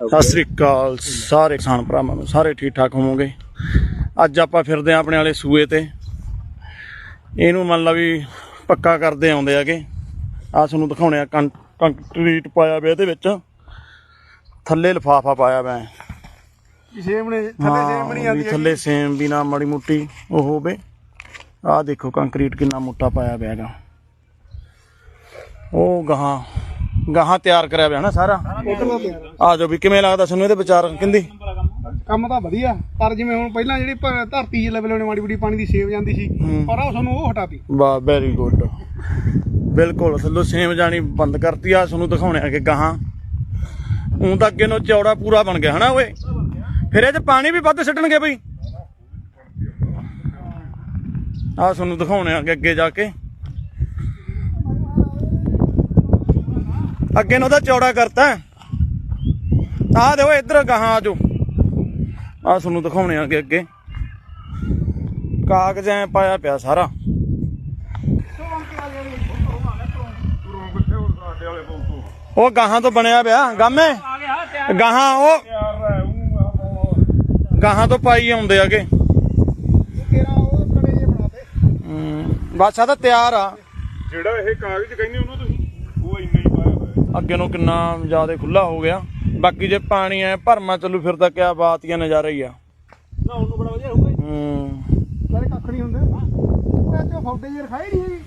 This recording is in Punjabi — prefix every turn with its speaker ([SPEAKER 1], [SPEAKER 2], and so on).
[SPEAKER 1] ਸਤਿ ਸ੍ਰੀ ਅਕਾਲ ਸਾਰੇ ਕਿਸਾਨ ਭਰਾਵਾਂ ਨੂੰ ਸਾਰੇ ਠੀਕ ਠਾਕ ਹੋਵੋਗੇ? ਅੱਜ ਆਪਾਂ ਫਿਰਦੇ ਆਂ ਆਪਣੇ ਵਾਲੇ ਸੂਏ ਤੇ। ਇਹਨੂੰ ਮੰਨ ਲਾ ਵੀ ਪੱਕਾ ਕਰਦੇ ਆਉਂਦੇ ਹੈਗੇ। ਆ ਤੁਹਾਨੂੰ ਦਿਖਾਉਣੇ ਆ ਕੰਕਰੀਟ ਪਾਇਆ ਪਿਆ ਇਹਦੇ ਵਿੱਚ। ਥੱਲੇ ਲਫਾਫਾ ਪਾਇਆ ਹੈ।
[SPEAKER 2] ਸੇਮ ਨੇ ਥੱਲੇ ਸੇਮ ਨਹੀਂ
[SPEAKER 1] ਵੀ
[SPEAKER 2] ਆਉਂਦੀ
[SPEAKER 1] ਥੱਲੇ ਸੇਮ ਵੀ ਨਾ ਮਾੜੀ ਮੁੱਟੀ ਉਹ ਹੋਵੇ। ਆਹ ਦੇਖੋ ਕੰਕਰੀਟ ਕਿੰਨਾ ਮੋਟਾ ਪਾਇਆ ਪਿਆ ਹੈਗਾ। ਉਹ ਗਾਹਾਂ ਗਾਹਾਂ ਤਿਆਰ ਕਰਿਆ ਪਿਆ ਨਾ ਸਾਰਾ। ਆ ਜਾਓ ਵੀ ਕਿਵੇਂ ਲੱਗਦਾ ਤੁਹਾਨੂੰ ਇਹਦੇ ਵਿਚਾਰ ਕਹਿੰਦੀ
[SPEAKER 2] ਕੰਮ ਤਾਂ ਵਧੀਆ ਪਰ ਜਿਵੇਂ ਹੁਣ ਪਹਿਲਾਂ ਜਿਹੜੀ ਭ- ਧਰਤੀ ਜਿਹੇ ਲੈਵਲ ਉਹਨੇ ਮਾੜੀ ਬੁੜੀ ਪਾਣੀ ਦੀ ਸੇਵ ਜਾਂਦੀ ਸੀ। ਪਰ ਉਹ ਸਾਨੂੰ ਉਹ ਹਟਾਤੀ।
[SPEAKER 1] ਵਾਹ ਵੈਰੀ ਗੁੱਡ ਬਿਲਕੁਲ ਥੱਲੋਂ ਸੇਮ ਜਾਣੀ ਬੰਦ ਕਰਤੀ ਆ ਤੁਹਾਨੂੰ ਦਿਖਾਉਣੇ ਆ ਕਿ ਗਾਹਾਂ। ਉਂ ਤਾਂ ਅੱਗੇ ਨੂੰ ਚੌੜਾ ਪੂਰਾ ਬਣ ਗਿਆ ਹਨਾ ਓਏ? ਫਿਰ ਇਹ ਚ ਪਾਣੀ ਵੀ ਵੱਧ ਛੱਡਣਗੇ ਬਈ। ਆ ਤੁਹਾਨੂੰ ਦਿਖਾਉਣੇ ਆ ਕਿ ਅੱਗੇ ਜਾ ਕੇ। ਅੱਗੇ ਨੂੰ ਉਹਦਾ ਚੌੜਾ ਕਰਤਾ। ਆ ਦੇਖੋ ਇੱਧਰ ਗਾਹਾਂ ਆ ਆ ਤੁਹਾਨੂੰ ਦਿਖਾਉਣੇ ਆ ਕਿ ਅੱਗੇ। ਕਾਗਜ਼ ਐ ਪਾਇਆ ਪਿਆ ਸਾਰਾ। ਉਹ ਗਾਹਾਂ ਤੋਂ ਬਣਿਆ ਪਿਆ, ਗਾਮੇ ਗਾਹਾਂ ਉਹ ਗਾਹਾਂ ਤੋਂ ਪਾਈ ਆਉਂਦੇ ਆਗੇ ਬਸ ਆ ਤਾਂ ਤਿਆਰ ਆ।
[SPEAKER 3] ਜਿਹੜਾ ਇਹ ਕਾਗਜ਼ ਕਹਿੰਦੇ ਉਹਨੂੰ ਤੁਸੀਂ, ਉਹ ਇੰਨਾ ਹੀ ਪਾਇਆ
[SPEAKER 1] ਅੱਗੇ ਨੂੰ ਕਿੰਨਾ ਜ਼ਿਆਦਾ ਖੁੱਲਾ ਹੋ ਗਿਆ। ਬਾਕੀ ਜੇ ਪਾਣੀ ਐ ਭਰਮਾ ਚੱਲੂ ਫਿਰ ਤਾਂ ਕਿਆ ਬਾਤ ਹੀ ਆ ਨਜ਼ਾਰਾ ਹੀ ਆ।
[SPEAKER 2] ਨਾ ਉਹਨੂੰ ਬੜਾ ਵਧੀਆ ਹੋਊਗਾ
[SPEAKER 1] ਹਮ,
[SPEAKER 2] ਸਾਰੇ ਕੱਖ ਨਹੀਂ ਹੁੰਦੇ। ਉਹ ਅੱਜ ਫੌਡੇ ਜੇ ਰਖਾਏ ਨਹੀਂ ਹੈਗੇ